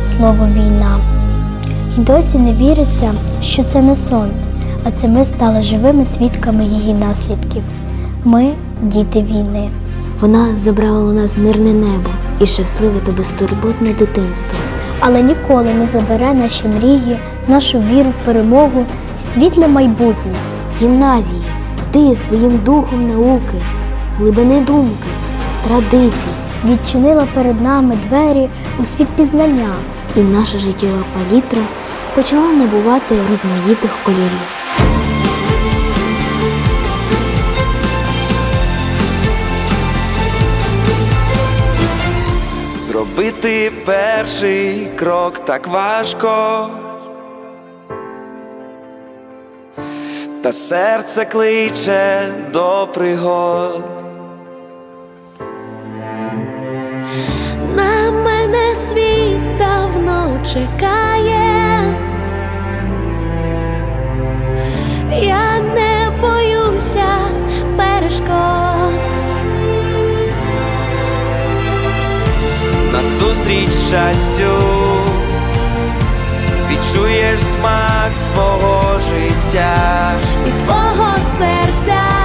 слово війна. І досі не віриться, що це не сон, а це ми стали живими свідками її наслідків. Ми діти війни. Вона забрала у нас мирне небо і щасливе та безтурботне дитинство. але ніколи не забере наші мрії, нашу віру в перемогу і світле майбутнє. Гімназії, ти своїм духом науки, глибини думки, традицій, Відчинила перед нами двері у світ пізнання. і наша життєва палітра почала набувати розмаїтих кольорів. Зробити перший крок так важко, та серце кличе до пригод. чекає, я не боюся перешкод. На зустріч щастю, відчуєш смак свого життя і твого серця.